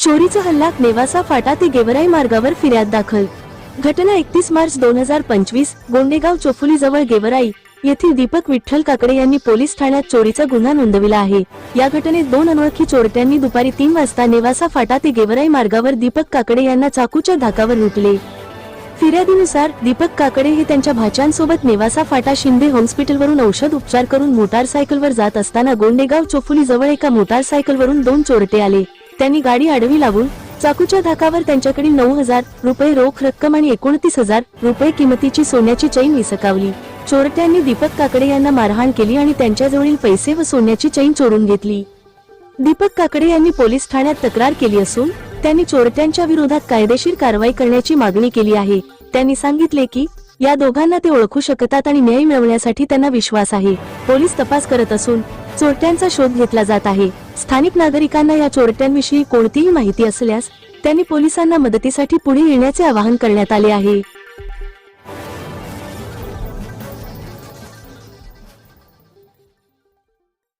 चोरीचा हल्ला नेवासा फाटा ते गेवराई मार्गावर फिर्याद दाखल. घटना एकतीस मार्च दोन हजार पंचवीस गोंडेगाव चोफुली जवळ गेवराई येथील दीपक विठ्ठल काकडे यांनी पोलीस ठाण्यात चोरीचा गुन्हा नोंदविला आहे. या घटनेत दोन अनोळखी चोरट्यांनी दुपारी तीन वाजता नेवासा फाटा ते गेवराई मार्गावर दीपक काकडे यांना चाकूच्या धाकावर लुटले. फिर्यादीनुसार दीपक काकडे हे त्यांच्या भाच्यांसोबत नेवासा फाटा शिंदे हॉस्पिटलवरून औषध उपचार करून मोटारसायकलवर जात असताना गोंडेगाव चोफुली जवळ एका मोटारसायकलवरून दोन चोरटे आले. त्यांनी गाडी आडवी लावून चाकूच्या धाकावर त्यांच्याकडील नऊ हजार रुपये रोख रक्कम आणि एकोणतीस हजार रुपये किमतीची सोन्याची चैन विसकावली. चोरट्यांनी दीपक काकडे यांना मारहाण केली आणि त्यांच्याजवळील पैसे व सोन्याची चैन चोरून घेतली. दीपक काकडे यांनी पोलीस ठाण्यात तक्रार केली असून त्यांनी चोरट्यांच्या विरोधात कायदेशीर कारवाई करण्याची मागणी केली आहे. त्यांनी सांगितले की या दोघांना ते ओळखू शकतात आणि न्याय मिळवण्यासाठी त्यांना विश्वास आहे. पोलीस तपास करत असून चोरट्यांचा शोध घेतला जात आहे. स्थानिक नागरिकांना या चोरट्यांविषयी कोणतीही माहिती असल्यास त्यांनी पोलिसांना मदतीसाठी पुढे येण्याचे आवाहन करण्यात आले आहे.